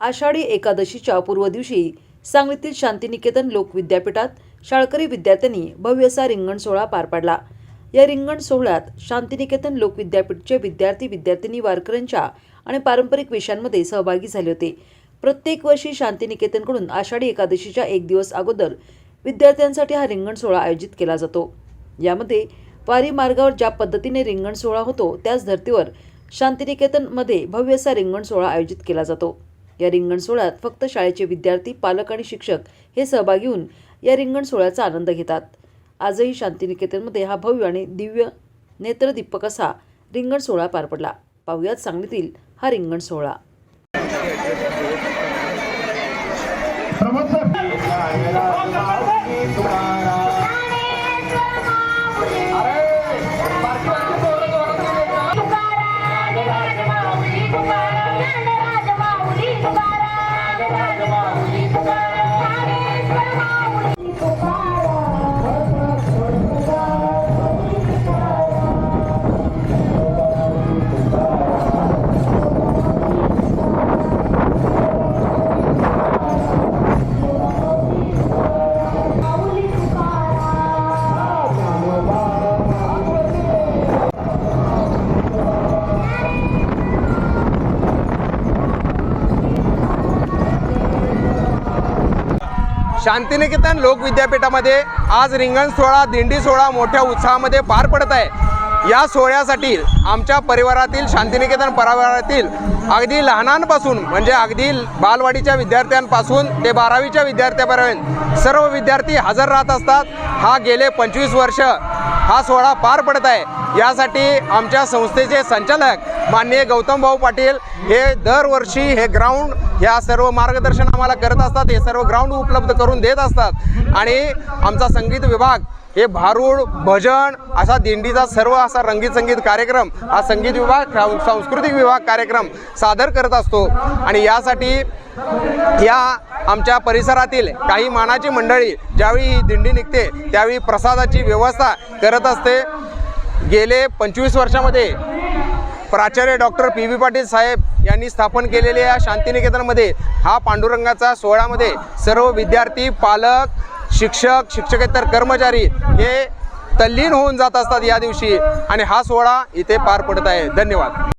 आषाढी एकादशीच्या पूर्व दिवशी सांगलीतील शांतिनिकेतन लोक विद्यापीठात शाळकरी विद्यार्थ्यांनी भव्य असा रिंगण सोहळा पार पाडला. या रिंगण सोहळ्यात शांतिनिकेतन लोक विद्यापीठचे विद्यार्थी विद्यार्थिनी वारकऱ्यांच्या आणि पारंपरिक विषयांमध्ये सहभागी झाले होते. प्रत्येक वर्षी शांतिनिकेतनकडून आषाढी एकादशीच्या एक दिवस अगोदर विद्यार्थ्यांसाठी हा रिंगण सोहळा आयोजित केला जातो. यामध्ये वारी मार्गावर ज्या पद्धतीने रिंगण सोहळा होतो त्याच धर्तीवर शांतिनिकेतनमध्ये भव्य असा रिंगण सोहळा आयोजित केला जातो. या रिंगण सोहळ्यात फक्त शाळेचे विद्यार्थी पालक आणि शिक्षक हे सहभागी होऊन या रिंगण सोहळ्याचा आनंद घेतात. आजही शांतिनिकेतनमध्ये हा भव्य आणि दिव्य नेत्रदीपक असा रिंगण सोहळा पार पडला. पाहुयात सांगलीतील हा रिंगण सोहळा प्रमोद शांतिनिकेतन लोक विद्यापीठामध्ये आज रिंगण सोहळा दिंडी सोहळा मोठ्या उत्साहामध्ये पार पडत आहे. या सोहळ्यासाठी आमच्या परिवारातील शांतिनिकेतन परिवारातील अगदी लहानांपासून म्हणजे अगदी बालवाडीच्या विद्यार्थ्यांपासून ते बारावीच्या विद्यार्थ्यापर्यंत सर्व विद्यार्थी हजर राहत असतात. हा गेले पंचवीस वर्ष हा सोहळा पार पडत आहे. यासाठी आमच्या संस्थेचे संचालक माननीय गौतम भाऊ पाटील हे दरवर्षी हे ग्राउंड ह्या सर्व मार्गदर्शन आम्हाला करत असतात हे सर्व ग्राउंड उपलब्ध करून देत असतात. आणि आमचा संगीत विभाग हे भारूड भजन असा दिंडीचा सर्व असा रंगीत संगीत कार्यक्रम हा संगीत विभाग सांस्कृतिक विभाग कार्यक्रम सादर करत असतो. आणि यासाठी या आमच्या परिसरातील काही मानाची मंडळी ज्यावेळी ही दिंडी निघते त्यावेळी प्रसादाची व्यवस्था करत असते. गेले पंचवीस वर्षामध्ये प्राचार्य डॉक्टर पी व्ही पाटील साहेब यांनी स्थापन केलेल्या या शांतिनिकेतनमध्ये हा पांडुरंगाचा सोहळामध्ये सर्व विद्यार्थी पालक शिक्षक शिक्षकेतर कर्मचारी हे तल्लीन होऊन जात असतात या दिवशी. आणि हा सोहळा इथे पार पडत आहे. धन्यवाद.